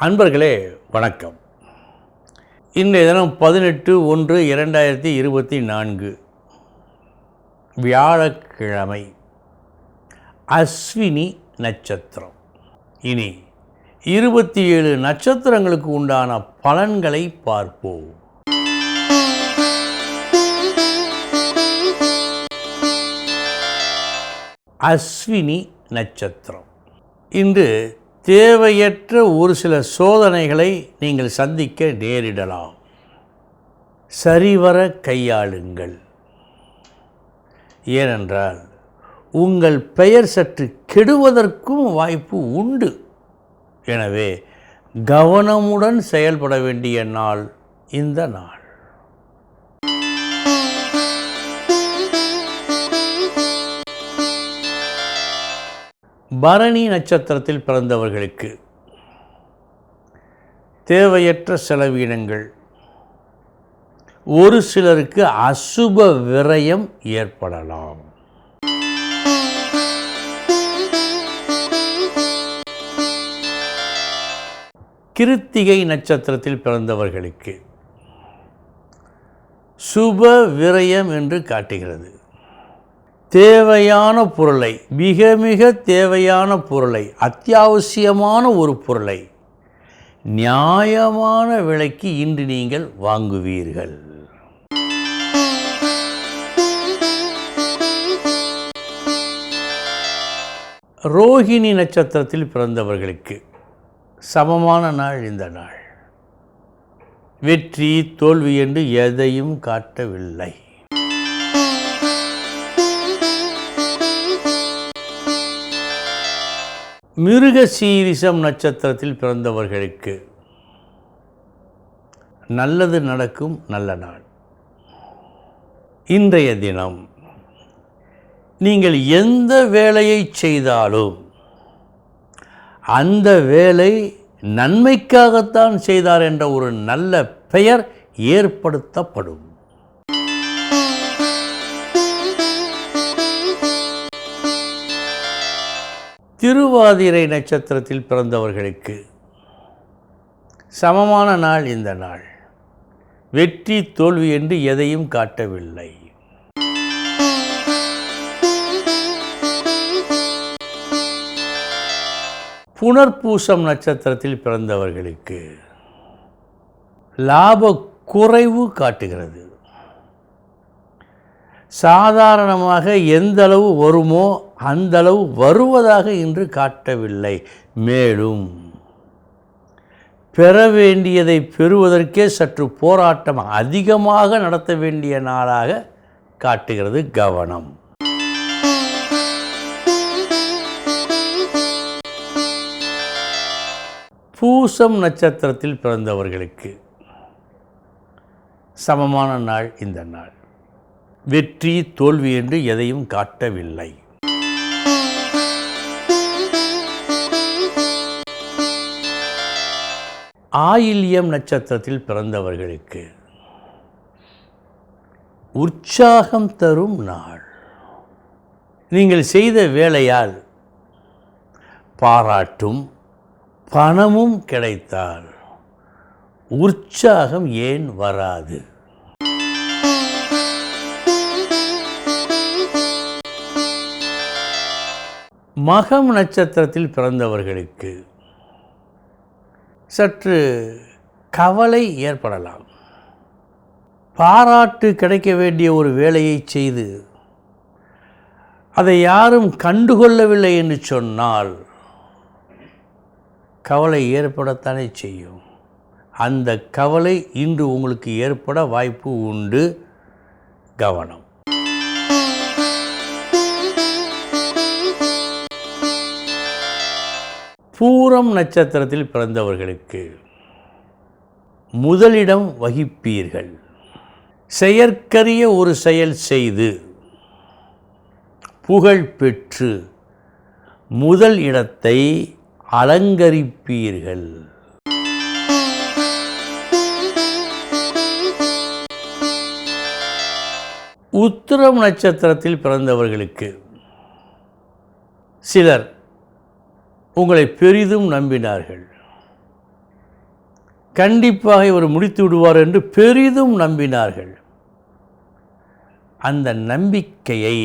அன்பர்களே வணக்கம். இன்றைய தினம் பதினெட்டு ஒன்று இரண்டாயிரத்தி இருபத்தி நான்கு. வியாழக்கிழமை. அஸ்வினி நட்சத்திரம். இனி இருபத்தி ஏழு நட்சத்திரங்களுக்கு உண்டான பலன்களை பார்ப்போம். அஸ்வினி நட்சத்திரம். இன்று தேவையற்ற ஒரு சில சோதனைகளை நீங்கள் சந்திக்க நேரிடலாம். சரிவர கையாளுங்கள். ஏனென்றால் உங்கள் பெயர் சற்று கெடுவதற்கும் வாய்ப்பு உண்டு. எனவே கவனமுடன் செயல்பட வேண்டிய நாள் இந்த நாள். பரணி நட்சத்திரத்தில் பிறந்தவர்களுக்கு தேவையற்ற செலவீனங்கள். ஒரு சிலருக்கு அசுப விரயம் ஏற்படலாம். கிருத்திகை நட்சத்திரத்தில் பிறந்தவர்களுக்கு சுப விரயம் என்று காட்டுகிறது. தேவையான பொருளை மிக மிக தேவையான பொருளை அத்தியாவசியமான ஒரு பொருளை நியாயமான விலைக்கு இன்று நீங்கள் வாங்குவீர்கள். ரோஹிணி நட்சத்திரத்தில் பிறந்தவர்களுக்கு சமமான நாள் இந்த நாள். வெற்றி தோல்வி என்று எதையும் காட்டவில்லை. மிருக சீரிசம் நட்சத்திரத்தில் பிறந்தவர்களுக்கு நல்லது நடக்கும் நல்ல நாள். இன்றைய தினம் நீங்கள் எந்த வேலையை செய்தாலும் அந்த வேலை நன்மைக்காகத்தான் செய்தார் என்ற ஒரு நல்ல பெயர் ஏற்படுத்தப்படும். திருவாதிரை நட்சத்திரத்தில் பிறந்தவர்களுக்கு சமமான நாள் இந்த நாள். வெற்றி தோல்வி என்று எதையும் காட்டவில்லை. புனர்பூசம் நட்சத்திரத்தில் பிறந்தவர்களுக்கு லாப குறைவு காட்டுகிறது. சாதாரணமாக எந்த அளவு வருமோ அந்தளவு வருவதாக இன்று காட்டவில்லை. மேலும் பெற வேண்டியதை பெறுவதற்கே சற்று போராட்டம் அதிகமாக நடத்த வேண்டிய நாளாக காட்டுகிறது கவனம். பூசம் நட்சத்திரத்தில் பிறந்தவர்களுக்கு சமமான நாள் இந்த நாள். வெற்றி தோல்வி என்று எதையும் காட்டவில்லை. ஆயில்யம் நட்சத்திரத்தில் பிறந்தவர்களுக்கு உற்சாகம் தரும் நாள். நீங்கள் செய்த வேலையால் பாராட்டும் பணமும் கிடைத்தால் உற்சாகம் ஏன் வராது? மகம் நட்சத்திரத்தில் பிறந்தவர்களுக்கு சற்று கவலை ஏற்படலாம். பாராட்டு கிடைக்க வேண்டிய ஒரு வேலையை செய்து அதை யாரும் கண்டுகொள்ளவில்லை என்று சொன்னால் கவலை ஏற்படத்தானே செய்யும். அந்த கவலை இன்று உங்களுக்கு ஏற்பட வாய்ப்பு உண்டு. கவனம். பூரம் நட்சத்திரத்தில் பிறந்தவர்களுக்கு முதலிடம் வகிப்பீர்கள். செயற்கரிய ஒரு செயல் செய்து புகழ் பெற்று முதல் இடத்தை அலங்கரிப்பீர்கள். உத்திரம் நட்சத்திரத்தில் பிறந்தவர்களுக்கு சிலர் உங்களை பெரிதும் நம்பினார்கள். கண்டிப்பாக இவர் முடித்து விடுவார் என்று பெரிதும் நம்பினார்கள். அந்த நம்பிக்கையை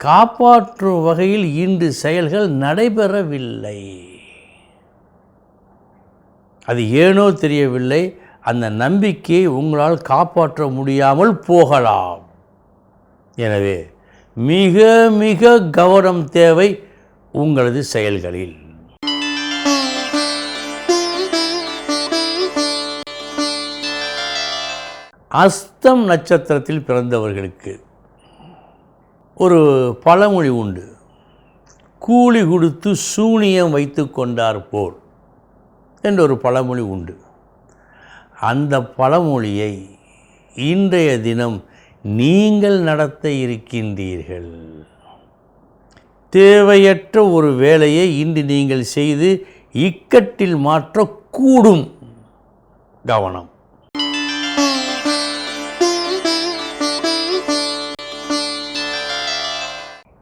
காப்பாற்றும் வகையில் இன்று செயல்கள் நடைபெறவில்லை. அது ஏனோ தெரியவில்லை அந்த நம்பிக்கையை உங்களால் காப்பாற்ற முடியாமல் போகலாம். எனவே மிக மிக கவனம் தேவை உங்களது செயல்களில். அஸ்தம் நட்சத்திரத்தில் பிறந்தவர்களுக்கு ஒரு பழமொழி உண்டு. கூலி கொடுத்து சூனியம் வைத்து கொண்டார் போல் என்ற ஒரு பழமொழி உண்டு. அந்த பழமொழியை இன்றைய தினம் நீங்கள் நடத்த இருக்கின்றீர்கள். தேவையற்ற ஒரு வேலையை இன்று நீங்கள் செய்து இக்கட்டில் மாற்றக்கூடும். கவனம்.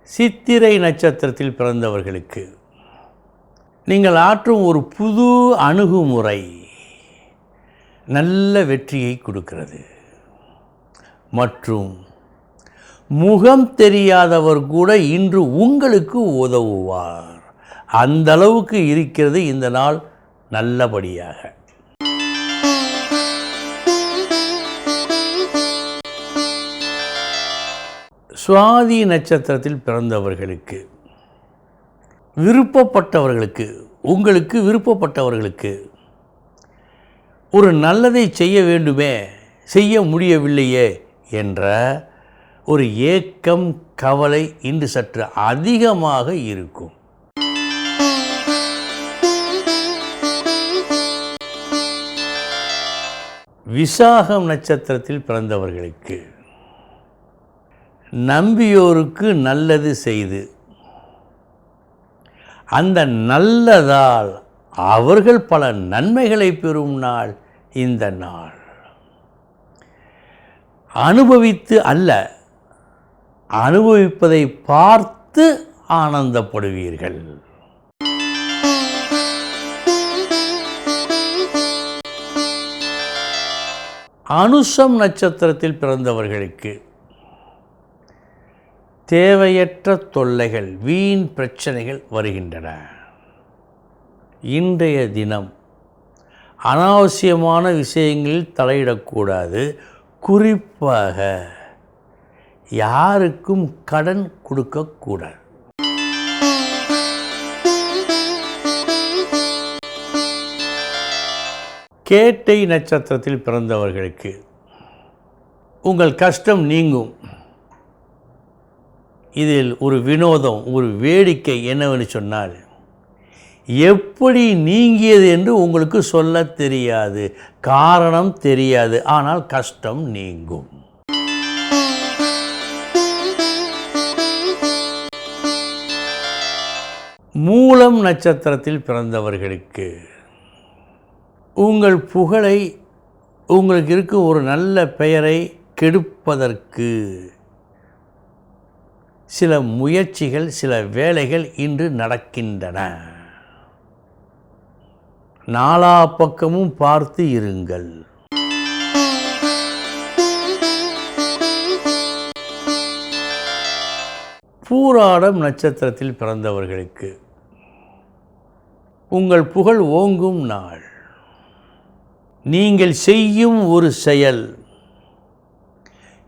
சித்திரை நட்சத்திரத்தில் பிறந்தவர்களுக்கு நீங்கள் ஆற்றும் ஒரு புது அணுகுமுறை நல்ல வெற்றியை கொடுக்கிறது. மற்றும் முகம் தெரியாதவர் கூட இன்று உங்களுக்கு உதவுவார். அந்த அளவுக்கு இருக்கிறது இந்த நாள் நல்லபடியாக. சுவாதி நட்சத்திரத்தில் பிறந்தவர்களுக்கு விருப்பப்பட்டவர்களுக்கு உங்களுக்கு விருப்பப்பட்டவர்களுக்கு ஒரு நல்லதை செய்ய வேண்டுமே செய்ய முடியவில்லையே என்ற ஒரு ஏக்கம் கவலை இன்று சற்று அதிகமாக இருக்கும். விசாகம் நட்சத்திரத்தில் பிறந்தவர்களுக்கு நம்பியோருக்கு நல்லது செய்து அந்த நல்லதால் அவர்கள் பல நன்மைகளை பெறும் நாள் இந்த நாள். அனுபவித்து அல்ல அனுபவிப்பதை பார்த்து ஆனந்தப்படுவீர்கள். அனுஷம் நட்சத்திரத்தில் பிறந்தவர்களுக்கு தேவையற்ற தொல்லைகள் வீண் பிரச்சனைகள் வருகின்றன. இன்றைய தினம் அனாவசியமான விஷயங்களில் தலையிடக்கூடாது. குறிப்பாக யாருக்கும் கடன் கொடுக்கக்கூடாது கேட்டை நட்சத்திரத்தில் பிறந்தவர்களுக்கு உங்கள் கஷ்டம் நீங்கும். இதில் ஒரு வினோதம் ஒரு வேடிக்கை என்னவென்று சொன்னால் எப்படி நீங்கியது என்று உங்களுக்கு சொல்ல தெரியாது காரணம் தெரியாது ஆனால் கஷ்டம் நீங்கும். மூலம் நட்சத்திரத்தில் பிறந்தவர்களுக்கு உங்கள் புகழை உங்களுக்கு இருக்கும் ஒரு நல்ல பெயரை கெடுப்பதற்கு சில முயற்சிகள் சில வேலைகள் இன்று நடக்கின்றன. நாலா பக்கமும் பார்த்து இருங்கள். பூராடம் நட்சத்திரத்தில் பிறந்தவர்களுக்கு உங்கள் புகழ் ஓங்கும் நாள். நீங்கள் செய்யும் ஒரு செயல்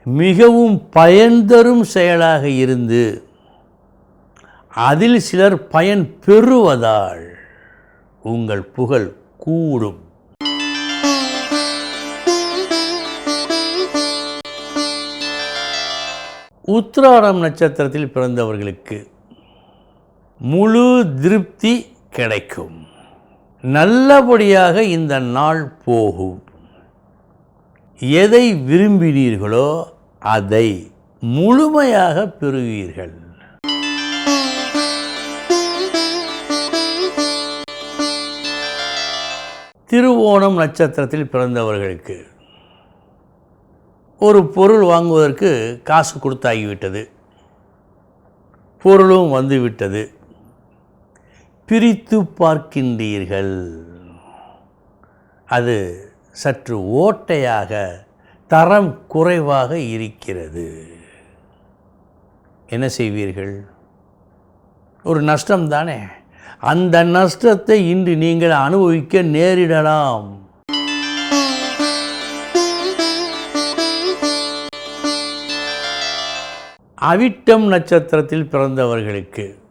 மிகவும் பயன் தரும் செயலாக இருந்து அதில் சிலர் பயன் பெறுவதால் உங்கள் புகழ் கூடும். உத்திராடம் நட்சத்திரத்தில் பிறந்தவர்களுக்கு முழு திருப்தி கிடைக்கும். நல்லபடியாக இந்த நாள் போகும். எதை விரும்பினீர்களோ அதை முழுமையாக பெறுவீர்கள். திருவோணம் நட்சத்திரத்தில் பிறந்தவர்களுக்கு ஒரு பொருள் வாங்குவதற்கு காசு கொடுத்தாகிவிட்டது. பொருளும் வந்துவிட்டது. பிரித்து பார்க்கின்றீர்கள். அது சற்று ஓட்டையாக தரம் குறைவாக இருக்கிறது. என்ன செய்வீர்கள்? ஒரு நஷ்டம் தானே. அந்த நஷ்டத்தை இன்று நீங்கள் அனுபவிக்க நேரிடலாம். அவிட்டம் நட்சத்திரத்தில் பிறந்தவர்களுக்கு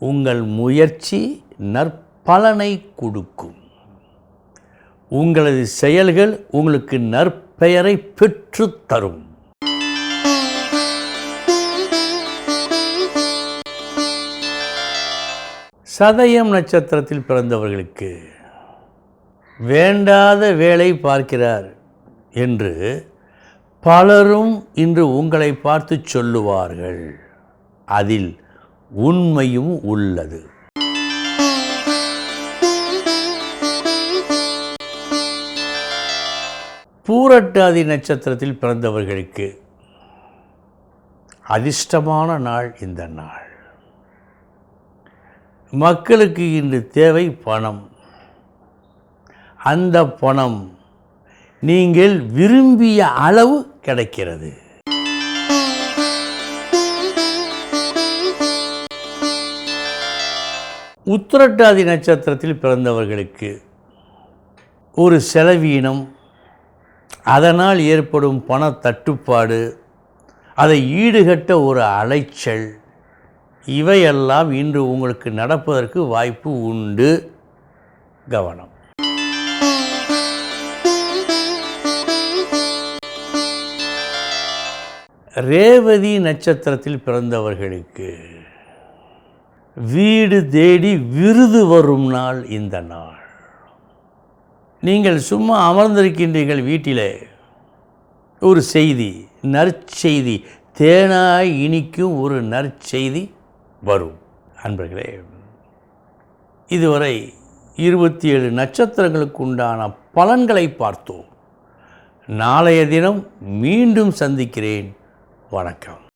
உங்கள் முயற்சி நற்பலனை கொடுக்கும். உங்களது செயல்கள் உங்களுக்கு நற்பெயரை பெற்றுத் தரும். சதயம் நட்சத்திரத்தில் பிறந்தவர்களுக்கு வேண்டாத வேலை பார்க்கிறார் என்று பலரும் இன்று உங்களை பார்த்து சொல்லுவார்கள். அதில் உண்மையும் உள்ளது. பூரட்டாதி நட்சத்திரத்தில் பிறந்தவர்களுக்கு அதிர்ஷ்டமான நாள் இந்த நாள். மக்களுக்கு இன்று தேவை பணம். அந்த பணம் நீங்கள் விரும்பிய அளவு கிடைக்கிறது. உத்திரட்டாதி நட்சத்திரத்தில் பிறந்தவர்களுக்கு ஒரு செலவீனம் அதனால் ஏற்படும் பண தட்டுப்பாடு அதை ஈடுகட்ட ஒரு அலைச்சல் இவையெல்லாம் இன்று உங்களுக்கு நடப்பதற்கு வாய்ப்பு உண்டு. கவனம். ரேவதி நட்சத்திரத்தில் பிறந்தவர்களுக்கு வீடு தேடி விருது வரும் நாள் இந்த நாள். நீங்கள் சும்மா அமர்ந்திருக்கின்றீர்கள் வீட்டிலே. ஒரு செய்தி நற்செய்தி தேனாய் இனிக்கும் ஒரு நற்செய்தி வரும். அன்பர்களே இதுவரை இருபத்தி ஏழு நட்சத்திரங்களுக்கு உண்டான பலன்களை பார்த்தோம். நாளைய தினம் மீண்டும் சந்திக்கிறேன். வணக்கம்.